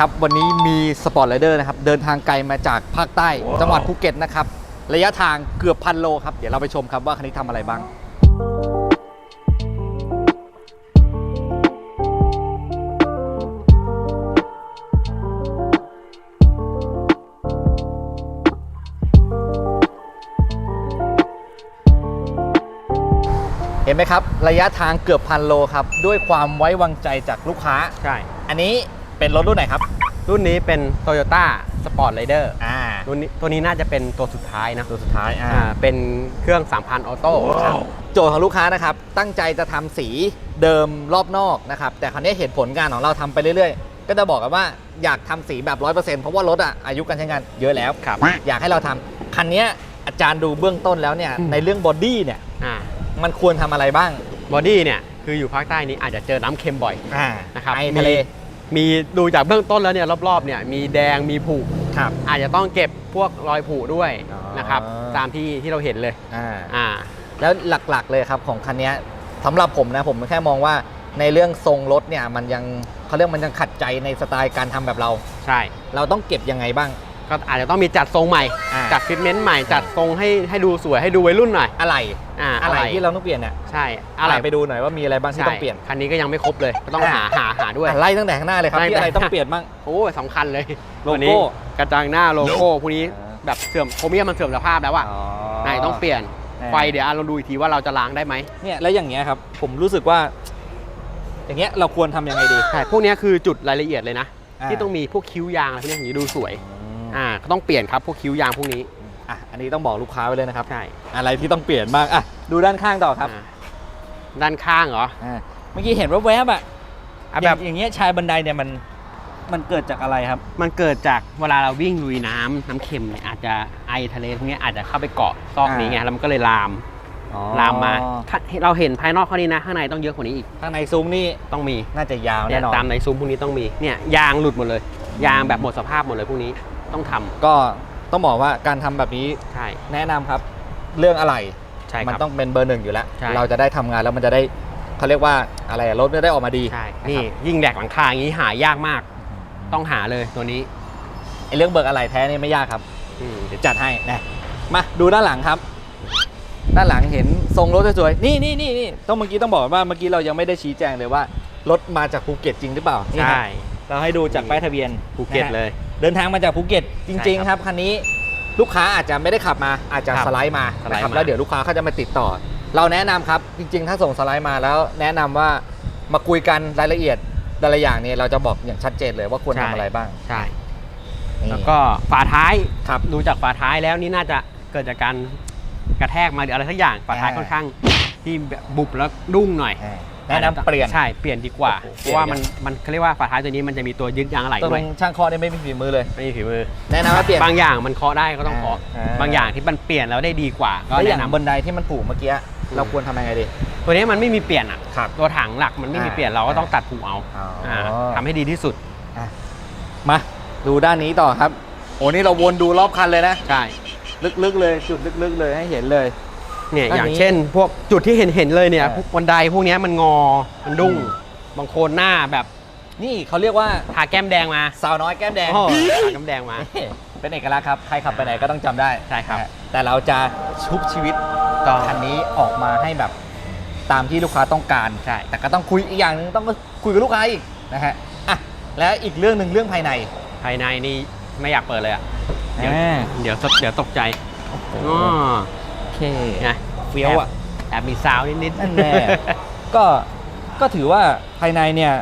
ครับวันนี้มีสปอร์ตไรเดอร์นะครับเดินทางไกลมาจากภาคใต้ จังหวัดภูเก็ตนะครับระยะทางเกือบพันโลครับเดี๋ยวเราไปชมครับว่าคันนี้ทำอะไรบ้าง เห็นไหมครับ ระยะทางเกือบพันโลครับ ด้วยความไว้วางใจจากลูกค้า ใช่ อันนี้ เป็นรถรุ่นไหนครับ รุ่นนี้เป็น Toyota Sport Rider อ่า รุ่นนี้ตัวนี้น่าจะเป็นตัวสุดท้ายนะตัวสุดท้าย อ่า อ่าเป็นเครื่อง 3,000 ออโต้โจทย์ของลูกค้านะครับ ตั้งใจจะทำสีเดิมรอบนอกนะครับ แต่คราวนี้เหตุผลงานของเราทำไปเรื่อยๆ ก็จะบอกกันว่าอยากทำสีแบบ 100%เพราะว่ารถอะอายุการใช้งานเยอะแล้วครับ อยากให้เราทำคันเนี้ยอาจารย์ดูเบื้องต้นแล้วเนี่ยอืมในเรื่องบอดี้เนี่ยอ่ามันควรทำอะไรบ้างบอดี้เนี่ย คืออยู่ภาคใต้นี้อาจจะเจอน้ำเค็มบ่อยอ่านะครับไอทะเล มีดูจากเบื้องต้นแล้วเนี่ยรอบๆเนี่ยมีแดงมีผุครับ อาจจะต้องเก็บพวกรอยผุด้วยอ๋อ นะครับตามที่ที่เราเห็นเลยอ่าอ่า แล้วหลักๆเลยครับของคันเนี้ยสำหรับผมนะผมแค่มองว่าในเรื่องทรงรถเนี่ยมันยังเขาเรียกมันยังขัดใจในสไตล์การทำแบบเรา ใช่ เราต้องเก็บยังไงบ้าง ก็อาจจะต้องมีจัดทรงใหม่ อ่า จัดฟิตเมนต์ใหม่ จัดทรงให้ให้ดูสวยให้ดูวัยรุ่นหน่อย อะไรอ่าอะไรที่เราต้องเปลี่ยนเนี่ยใช่อะอะไรไรไปดูหน่อยว่ามีอะไรบ้างที่ใช่ต้องเปลี่ยน คันนี้ก็ยังไม่ครบเลยก็ต้องอ่าหาหาหาด้วย อะไล่ตั้งแต่ข้างหน้าเลยครับไล่ที่อะไรตั้ง ต้องเปลี่ยนบ้าง โอ้ยสำคัญเลยโลโก้ตัวนี้กระจังหน้าโลโก้พวกนี้อ่า แบบเสื่อมโครเมียมมันเสื่อมสภาพแล้วอะไหนต้องเปลี่ยนอ่า ไฟเดี๋ยวอะเราดูอีกทีว่าเราจะล้างได้ไหมเนี่ยแล้วอย่างเงี้ยครับ ผมรู้สึกว่า อย่างเงี้ยเราควรทำยังไงดี ใช่พวกเนี้ยคือจุดรายละเอียดเลยนะ อ่า ที่ต้องมีพวกคิ้วยางอะไรพวกเนี้ยอย่างนี้ดูสวย อืมอ่าก็ต้องเปลี่ยนครับพวกคิ้วยางพวกนี้อะอันนี้ต้องบอกลูกค้าไว้เลยนะครับ ใช่อะไรที่ต้องเปลี่ยนบ้างอะดูด้านข้างต่อครับอ่าด้านข้างเหรออ่าเมื่อกี้เห็นว่าแวบๆอะอะแบแบบบอย่างเงี้ยชายบันไดเนี่ยมันมันเกิดจากอะไรครับ มันเกิดจากเวลาเราวิ่งลุยน้ำน้ำเค็มเนี่ยอาจจะไอทะเลพวกเนี้ยอาจจะเข้าไปเกาะซอกนี้ไงอ่าแล้วมันก็เลยลามลามมาถ้าเราเห็นภายนอกเขานี่นะ ข้างในต้องเยอะกว่านี้อีก ข้างในซุ้มนี่ต้องมีน่าจะยาวเนี่แน่ยนอนตามในซุ้มพวกนี้ต้องมีเนี่ยยางหลุดหมดเลย ยางแบบหมดสภาพหมดเลยพวกนี้ ต้องทำก็ต้องบอกว่าการทำแบบนี้ใช่ แนะนำครับ เรื่องอะไรใช่คมันรับ ต้องเป็นเบอร์หนึ่งอยู่แล้ว ใช่ เราจะได้ทำงานแล้วมันจะได้เขาเรียกว่าอะไรอะรถจะได้ออกมาดีใช่นะครับนี่ยิ่งแดกหลังคาอย่างนี้หายากมาก ต้องหาเลยตัวนี้ไอ้เรื่องเบิกอะไรแท้นี่ไม่ยากครับ อืมเดี๋ยวจัดให้นะมาดูด้านหลังครับ ด้านหลังเห็นทรงรถสวยๆนี่นี่นี่นี่ต้องเมื่อกี้ต้องบอกว่าเมื่อกี้เรายังไม่ได้ชี้แจงเลยว่ารถมาจากภูเก็ตจริงหรือเปล่านี่ครับใช่เราให้ดูจากป้ายทะเบียนภูเก็ตนะฮะเลย เดินทางมาจากภูเก็ตจใช่ริงครับๆครับคันนี้ลูกค้าอาจจะไม่ได้ขับมาอาจจะครับสไลด์มาสไลด์นะครับมา แล้วเดี๋ยวลูกค้าเขาจะมาติดต่อ เราแนะนำครับจริง ๆ ถ้าส่งสไลด์มาแล้วแนะนำว่ามาคุยกันรายละเอียดแต่ละอย่างเนี่ยเราจะบอกอย่างชัดเจนเลยว่าควรทำอะไรบ้างใช่ นี่แล้วก็ฝาท้ายครับ ดูจากฝาท้ายแล้วนี่น่าจะเกิดจากการกระแทกมาหรืออะไรสักอย่างฝาท้ายอ่า ค่อนข้างที่แบบบุบแล้วดุ้งหน่อย อ่า แนะนำเปลี่ยน ใช่เปลี่ยนดีกว่าโอ้โหเพราะว่ามันมันเขาเรียกว่าฝาท้ายตัวนี้มันจะมีตัวยึดยางอะไหล่ตรงด้วยช่างเคอเนี่ยไม่มีฝีมือเลย ไม่มีฝีมือ แนะนำว่าเปลี่ยน บางอย่างมันเคาะได้ก็ต้องเคาะอ่า บางอย่างที่มันเปลี่ยนแล้วได้ดีกว่า ก็แล้วอย่าแนะงนำบันไดที่มันผูกเมื่อกี้เราควรทำยังไงดี ตัวนี้มันไม่มีเปลี่ยนอะครับตัวถังหลักมันไม่มีอ่าเปลี่ยนเราก็ต้องตัดผูเอาอ๋ออ่าทำให้ดีที่สุดมาดูด้านนี้ต่อครับ โอ้นี่เราวนดูรอบคันเลยนะ ใช่ลึกๆเลยจุดลึกๆเลยให้เห็นเลย เนี่ยอันนี้อย่างเช่น พวกจุดที่เห็นเห็นเลยเนี่ยอ่าพวกบันไดพวกเนี้ยมันงอมันดุ้งอืมบางโคนหน้าแบบนี่เขาเรียกว่าทาแก้มแดงมาสาวน้อยแก้มแดงโอ้โหทาแก้มแดงมานี่เป็นเอกลักษณ์ครับ ใครขับไปไหนก็ต้องจำได้ใช่ครับนะฮะแต่เราจะชุบชีวิตต้องคันนี้ออกมาให้แบบตามที่ลูกค้าต้องการใช่แต่ก็ต้องคุยอีกอย่างหนึงต้องคุยกับลูกค้าอีกนะฮะอะแล้วอีกเรื่องหนึ่งเรื่องภายใน ภายในนี่ไม่อยากเปิดเลยอะเดี๋ยวอ่าเดี๋ยวเดี๋ยวตกใจอ๋อโอ เคไงเฟี้ยวอะแอบมีซาวนิดนิดๆนั่นแน่ก็ก็ถือว่าภายในเนี่ย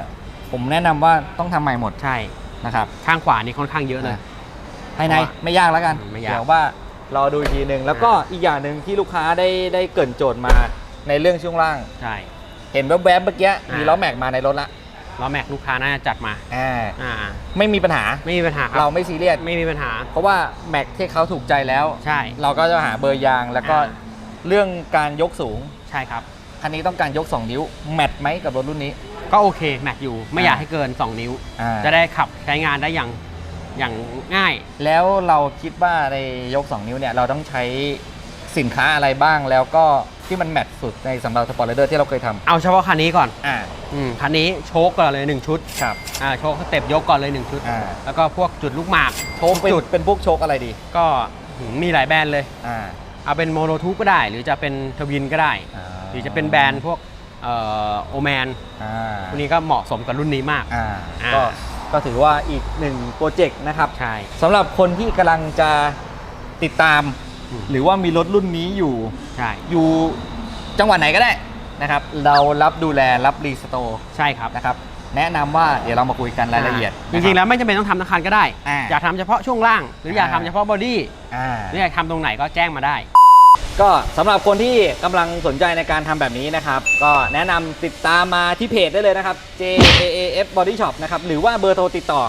ผมแนะนำว่าต้องทำใหม่หมดใช่ นะครับ ข้างขวานี่ค่อนข้างเยอะเลยอะภายในเพราะว่าไม่ยากแล้วกันไม่ยากเดี๋ยวว่ารอดูอีกทีหนึ่งแล้วก็อีกอย่างหนึ่งที่ลูกค้าได้ได้เกรินโจทย์มาในเรื่องช่วงล่าง ใช่ เห็นแวบๆเมื่อกี้อ่ามีมีล้อแม็กมาในรถละ ล้อแม็กลูกค้าน่าจะจัดมาอ่าอ่าไม่มีปัญหา ไม่มีปัญหาครัเราไม่ซีเรียส ไม่มีปัญหา เพราะว่าแม็กที่เขาถูกใจแล้ว ใช่ เราก็จะหาเบอร์ยางแล้วก็อ่า เรื่องการยกสูง ใช่ครับ คันนี้ต้องการยก 2 นิ้ว แมทไหมกับรถรุ่นนี้ ก็โอเคแม็กอยู่ไม่อ่าอยากให้เกิน 2 นิ้ว อ่า จะได้ขับใช้งานได้อย่างอย่างง่าย แล้วเราคิดว่าในยก 2 นิ้วเนี่ยเราต้องใช้สินค้าอะไรบ้างแล้วก็ ที่มันแมทสุดในสำหรับสปอร์ตไรเดอร์ที่เราเคยทเอาเฉพาะคันนี้ก่อนำอ่าอืมคันนี้โชคก่อนเลย 1 ชุดครับ อ่าโชคสเต็ปยกก่อนเลย 1 ชุด อ่า แล้วก็พวกจุดลูกหมากโชว์เป็นจุดเป็นพวกโชคอะไรดีก็หืมมีหลายแบรนด์เลย อ่าเอาเป็นโมโนทูปก็ได้ หรือจะเป็นทวินก็ได้ อ่าหรือจะเป็นแบรนด์พวกเอ่อโอแมนอ่าพวกนี้ก็เหมาะสมกับรุ่นนี้มาก อ่าอ่า ก็ก็ถือว่าอีกหนึ่งโปรเจกต์นะครับ ใช่ สำหรับคนที่กำลังจะติดตามอืม หรือว่ามีรถรุ่นนี้อยู่ใช่อยู่จังหวัดไหนก็ได้นะครับ เรารับดูแลรับรีสโตร์ใช่ครับนะครับ แนะนำว่าเดี๋ยวเรามาคุยกันรายละเอียดจริงๆแล้วไม่จำเป็นต้องทำทั้งคันก็ได้ อ่าอยากทำเฉพาะช่วงล่าง หรืออยากอ่า ทำเฉพาะบอดี้อ่า หรืออยากทำตรงไหนก็แจ้งมาได้ ก็สำหรับคนที่กำลังสนใจในการทำแบบนี้นะครับ ก็แนะนำติดตามมาที่เพจได้เลยนะครับ JAAF Body Shop นะครับ หรือว่าเบอร์โทรติดต่อ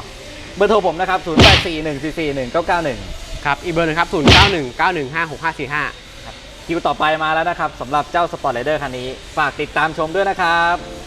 เบอร์โทรผมนะครับ 0841441991 ครับ อีกเบอร์หนึงครับ 0 9 1 9 1 5 6 5 4 5คิวต่อไปมาแล้วนะครับสำหรับเจ้า Sport Rider คันนี้ ฝากติดตามชมด้วยนะครับ